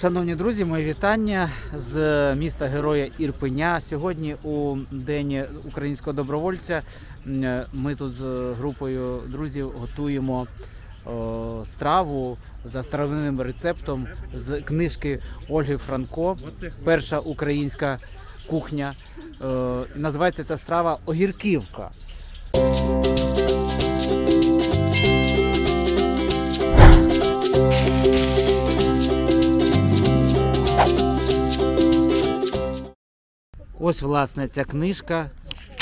Шановні друзі, мої вітання з міста Героя Ірпеня. Сьогодні у День українського добровольця ми тут з групою друзів готуємо страву за старовинним рецептом з книжки Ольги Франко. Перша українська кухня. Називається ця страва Огірківка. Ось, власне, ця книжка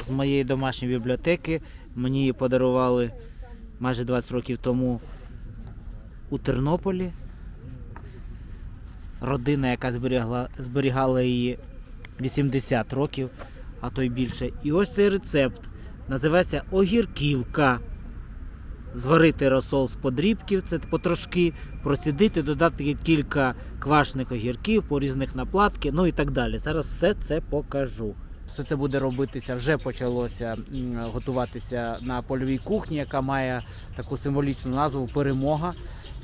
з моєї домашньої бібліотеки. Мені її подарували майже 20 років тому у Тернополі. Родина, яка зберігала, зберігала її 80 років, а то й більше. І ось цей рецепт називається огірківка. Зварити розсол з подрібків, це потрошки, процідити, додати кілька квашених огірків, порізних на платки, ну і так далі. Зараз все це покажу. Все це буде робитися, вже почалося готуватися на польовій кухні, яка має таку символічну назву Перемога.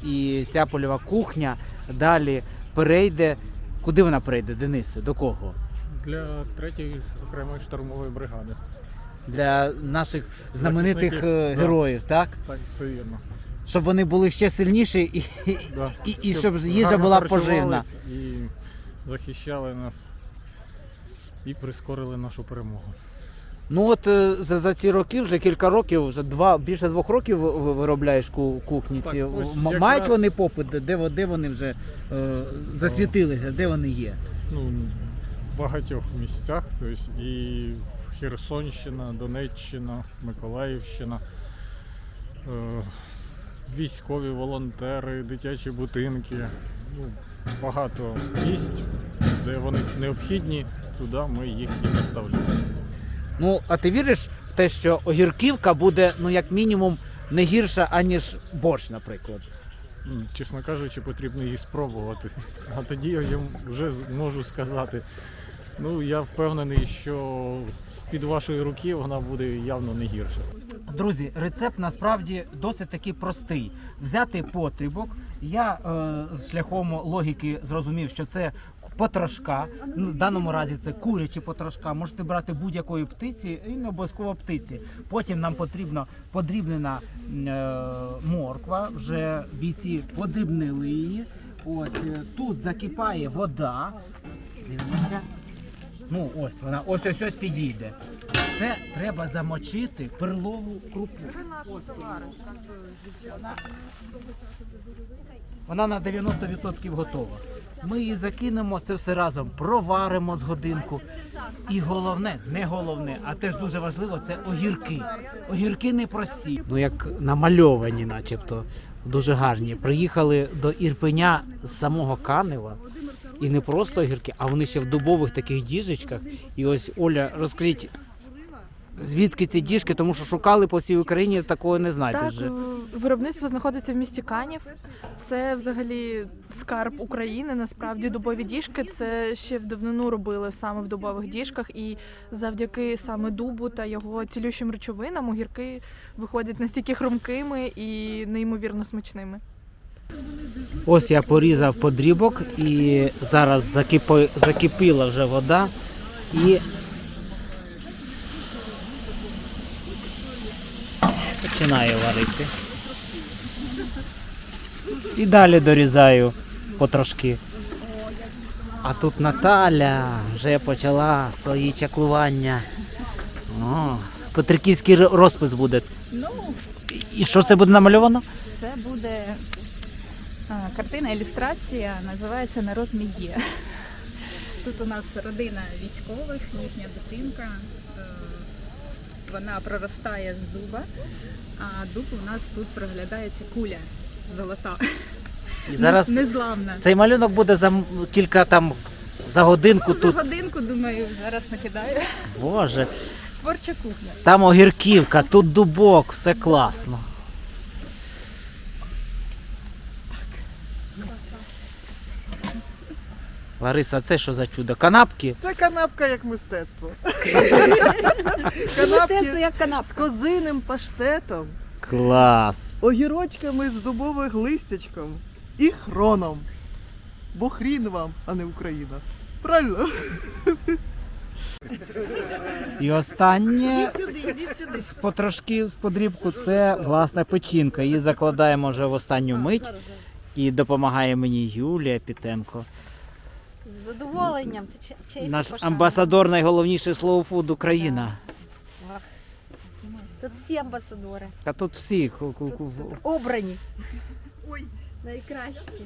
І ця польова кухня далі перейде. Куди вона перейде, Денисе? До кого? Для третьої окремої штурмової бригади. Для наших знаменитих е, да. героїв, так? Так, все вірно. Щоб вони були ще сильніші і, Да. і, і щоб їжа гарно була поживна. харчувались І захищали нас і прискорили нашу перемогу. Ну от е, за, за ці роки, вже кілька років, вже два більше двох років ви- ви виробляєш ку- кухні. Так, ці. ось М- якраз- Мають вони попит, де, де, во- де вони вже е, засвітилися, де вони є? Ну, в багатьох місцях, тобто і Херсонщина, Донеччина, Миколаївщина, е, військові волонтери, дитячі будинки. Ну, багато місць, де вони необхідні, туди ми їх і доставляємо. Ну, а ти віриш в те, що огірківка буде, ну як мінімум, не гірша, аніж борщ, наприклад. Чесно кажучи, потрібно її спробувати. А тоді я вже можу сказати. Ну, я впевнений, що з-під вашої руки вона буде явно не гірша. Друзі, рецепт насправді досить таки простий. Взяти потрібок. Я е, з шляхом логіки зрозумів, що це потрошка. Ну, в даному разі це курячі потрошка. Можете брати будь-якої птиці і не обов'язково птиці. Потім нам потрібно подрібнена е, морква. Вже бійці подрібнили її. Ось е, тут закипає вода. Дивимося. Ну, ось вона ось ось ось підійде. Це треба замочити перлову крупу. Вона на 90% готова. Ми її закинемо, це все разом проваримо з годинку. І головне, не головне, а теж дуже важливо, це огірки. Огірки непрості. Ну як намальовані, начебто, дуже гарні. Приїхали до Ірпеня з самого Канева. І не просто огірки, а вони ще в дубових таких діжечках. І ось Оля, розкажіть, звідки ці діжки, тому що шукали по всій Україні, такого не знаєте Так, вже. виробництво знаходиться в місті Канів. Це взагалі скарб України. Насправді дубові діжки. Це ще в давнину робили саме в дубових діжках, і завдяки саме дубу та його цілющим речовинам огірки виходять настільки хрумкими і неймовірно смачними. Ось я порізав подрібок і зараз закипіла вже вода і починаю варити. І далі дорізаю потрошки. А тут Наталя вже почала свої чаклування. О, Петриківський розпис буде. Ну, І що це буде намальовано? це буде картина, ілюстрація, називається Народ мій є. Тут у нас родина військових, їхня дитинка. е, Вона проростає з дуба, а дуб у нас тут проглядається куля золота. І зараз Незламна. Цей малюнок буде за кілька там за годинку Ну, за тут. годинку, думаю, зараз накидаю. Боже, Творча кухня. там огірківка, тут дубок, все класно. Лариса, це що за чудо? Канапки? Це канапка як мистецтво. Мистецтво як канапка. з козиним паштетом, Клас! огірочками з дубовим листячком і хроном. бо хрін вам, а не Україна. Правильно? І останнє з потрошки з подрібку це власна печінка. Її закладаємо вже в останню мить. І допомагає мені Юлія Пітенко, З задоволенням, це честь. наш пошана. амбасадор найголовніший словофуд Україна. Тут всі амбасадори. А тут всі ку- ку- ку- Обрані. Ой, найкращі.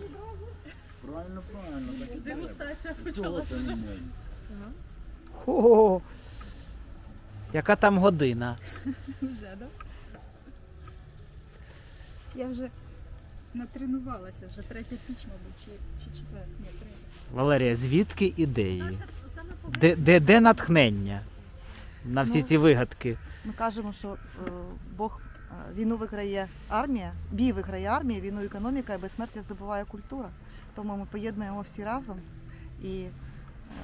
О, яка там година? Я вже натренувалася, вже третя піч, мабуть, чи, чи четверта. Ні, третя. Валерія, звідки ідеї? Де, де, де натхнення на всі Ну, ці вигадки? Ми кажемо, що е, Бог е, війну виграє армія, бій виграє армія, війну економіка, і безсмертя здобуває культура. Тому ми поєднуємо всі разом. І е,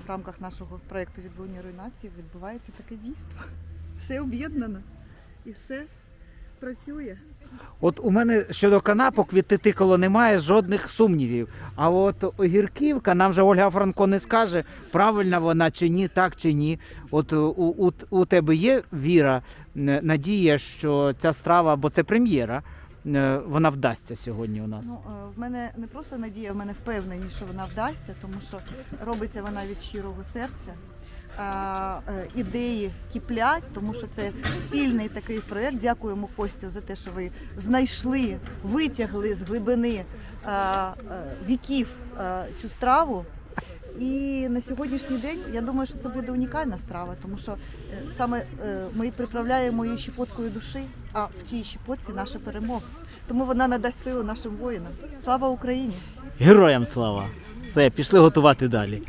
в рамках нашого проєкту відбування руйнації відбувається таке дійство. Все об'єднано і все працює. От у мене щодо канапок від Титиколо немає жодних сумнівів. А от огірківка, нам же Ольга Франко не скаже, правильна вона чи ні, так чи ні. От у, у, у тебе є віра, надія, що ця страва, бо це прем'єра, вона вдасться сьогодні у нас. Ну, е, в мене не просто надія, в мене впевненість, що вона вдасться, тому що робиться вона від щирого серця. Е, ідеї кіплять, тому що це спільний такий проєкт. Дякуємо Костю за те, що ви знайшли, витягли з глибини е, віків е, цю страву. І на сьогоднішній день я думаю, що це буде унікальна страва, тому що саме ми приправляємо її щепоткою душі, а в тій щепотці наша перемога. Тому вона надасть силу нашим воїнам. Слава Україні! Героям слава! Все, пішли готувати далі.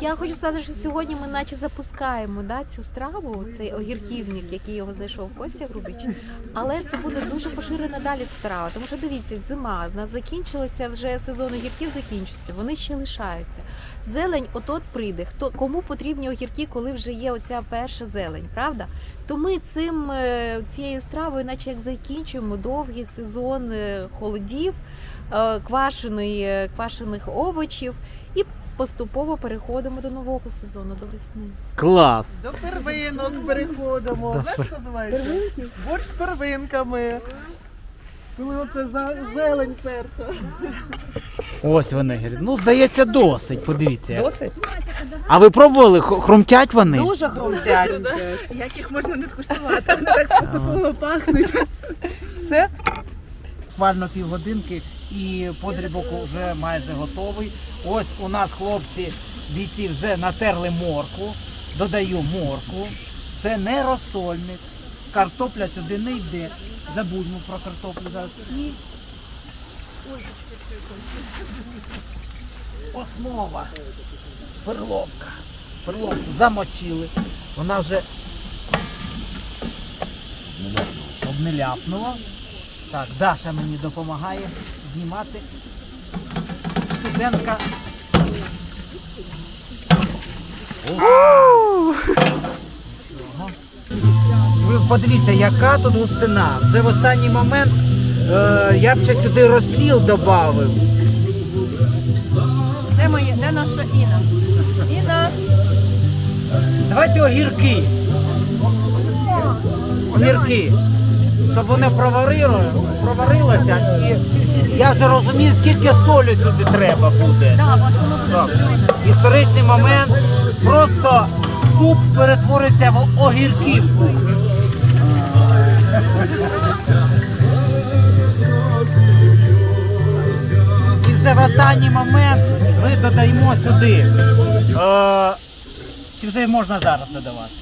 Я хочу сказати, що сьогодні ми наче запускаємо да, цю страву, цей огірківник, який його знайшов Костя Грубич. Але це буде дуже поширена далі страва. Тому що дивіться, зима, в нас закінчилася вже сезон огірків закінчується, вони ще лишаються. Зелень от-от прийде. Хто кому потрібні огірки, коли вже є оця перша зелень, правда? То ми цим е, цією стравою, наче як закінчуємо довгий сезон е, холодів, квашеної, е, квашених овочів і поступово переходимо до нового сезону, до весни. Клас! До первинок переходимо. Знаєш, що називається? Борщ з первинками. Коли оце за- зелень перша. Ось вони. говорять. Ну, здається, досить. Подивіться. Досить? А ви пробували? Х- Хрумтять вони? Дуже хрумтять. Як їх можна не скуштувати? Вони так спокусливо пахнуть. Все? буквально півгодинки і подрібок вже майже готовий. Ось у нас хлопці бійці вже натерли морку. Додаю морку. Це не розсольник. Картопля сюди не йде. Забудьмо про картоплю зараз. І основа. Перловка. Перловку замочили. Вона вже обмеляпнула. Так, Даша мені допомагає знімати. Студентка. Ви подивіться, яка тут густина. Вже в останній момент е, я б ще сюди розсіл додав. Де моє? Де наша Іна? Іна! Давайте огірки. Огірки. Щоб вони проварили, проварилися. І я вже розумію, скільки солі сюди треба буде. Так. Історичний момент. Просто суп перетвориться в огірківку. І вже в останній момент ми додаємо сюди. Е, чи вже можна зараз додавати?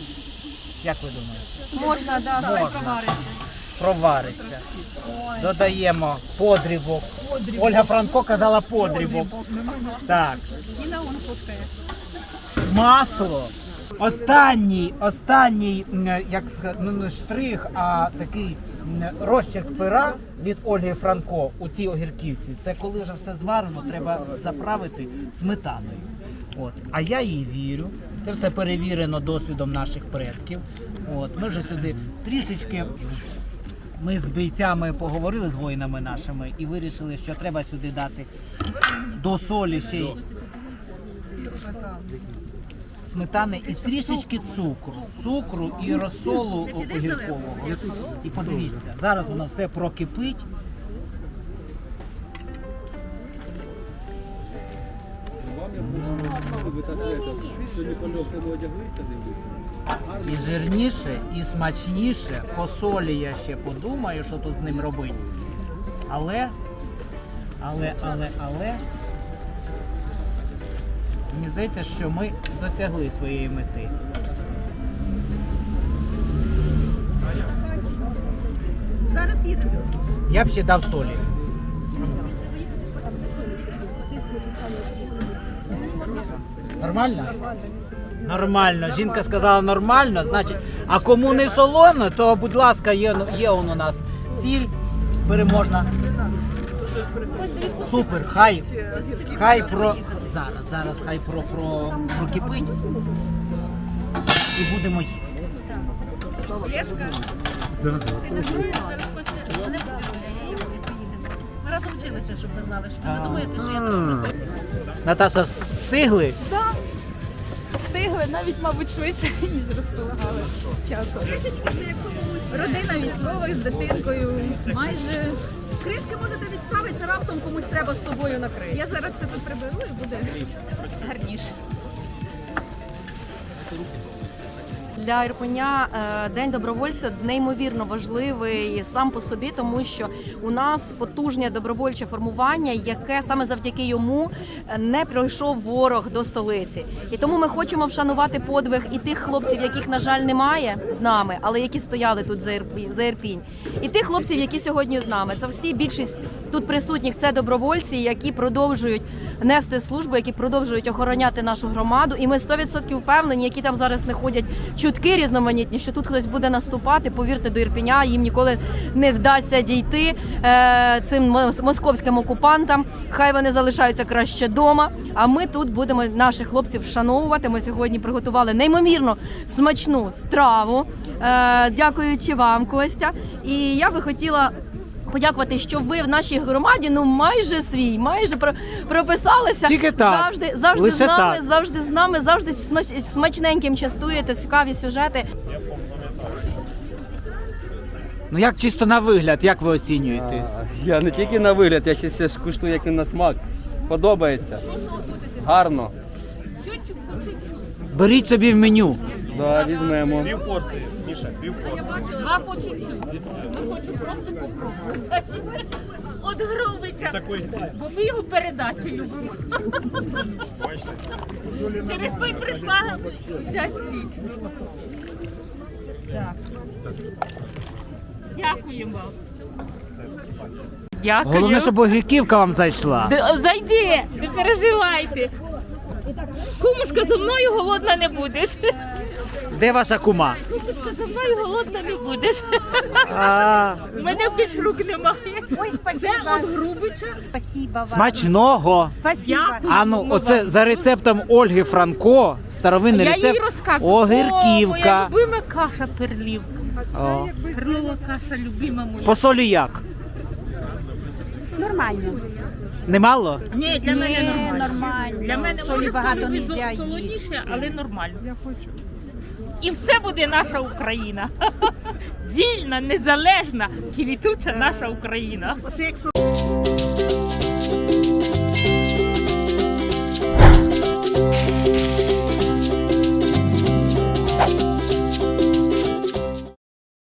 Як ви думаєте? Можна, да, хай провариться. Провариться. Додаємо подрібок. Ольга Франко казала подрібок. Так. Масло. Останній, останній, як ну не штрих, а такий розчерк пера від Ольги Франко у цій огірківці. Це коли вже все зварено, треба заправити сметаною. От. А я їй вірю. Це все перевірено досвідом наших предків. От. Ми вже сюди трішечки ми з бійцями поговорили з воїнами нашими і вирішили, що треба сюди дати до солі ще й сметани і трішечки цукру. Цукру і розсолу огіркового. І подивіться, зараз воно все прокипить. І жирніше, і смачніше. По солі я ще подумаю, що тут з ним робити. Але, але, але, але. Мені здається, що ми досягли своєї мети. Зараз їдемо. Я б ще дав солі. Нормально? Нормально. Жінка сказала нормально, значить, а кому не солоно, то будь ласка, є, є он у нас сіль переможна. Супер, хай, хай про. Зараз, зараз хай про, про прокипить. І будемо їсти. Ти не строїли зараз. Ми разом вчилися, щоб ви знали, що ви не думаєте, що я тут просто. Наташа, встигли? Встигли навіть, мабуть, швидше, ніж розполагали часом. Родина військових з дитинкою. Майже кришки можете відставити, раптом комусь треба з собою накрити. Я зараз все тут приберу і буде гарніше. Для Ірпеня е, День добровольця неймовірно важливий сам по собі, тому що у нас потужне добровольче формування, яке саме завдяки йому е, не пройшов ворог до столиці. І тому ми хочемо вшанувати подвиг і тих хлопців, яких на жаль немає з нами, але які стояли тут за Ірпінь, і тих хлопців, які сьогодні з нами. Це всі більшість тут присутніх. Це добровольці, які продовжують нести службу, які продовжують охороняти нашу громаду. І ми 100% впевнені, які там зараз не ходять чутки різноманітні, що тут хтось буде наступати. Повірте, до Ірпіня їм ніколи не вдасться дійти е, цим московським окупантам. Хай вони залишаються краще вдома. А ми тут будемо наших хлопців вшановувати. Ми сьогодні приготували неймовірно смачну страву. Е, дякуючи вам, Костя. І я би хотіла. Подякувати, що ви в нашій громаді ну майже свій, майже про, прописалися. Тільки так. Завжди, завжди Лише з нами, так. завжди з нами, завжди смач- смачненьким частуєте, цікаві сюжети. Ну як чисто на вигляд, як ви оцінюєте? А, Я не тільки на вигляд, я ще ще ж куштую, як він на смак. Подобається. Гарно. Беріть собі в меню. Да, візьмемо. Два по чуть-чуть. Ми хочемо просто попробувати. От Гровича. Бо ми його передачі любимо. Через той прийшла взяти твій. Так. Дякуємо. Дякую. Головне, щоб огірківка вам зайшла. Д- Зайди, не переживайте. Кумушка, зі мною голодна не будеш. Де ваша кума? Мною голодна не будеш. А, У мене більш рук немає. Ой, спасибо. от грубича. Спасибо вам. смачного. Спасибо. Дякую. А ну, оце за рецептом Ольги Франко, старовинний Я рецепт. їй розказую. О, моя Огірківка. любима каша перлівка. О. Перлова каша, любима моя. По солі як? Нормально. Немало? Ні, для мене нормально. нормально. Для мене Солі може багато солі нельзя їсти. солоніше, але нормально. Я хочу. І все буде наша Україна. Вільна, незалежна, квітуча наша Україна.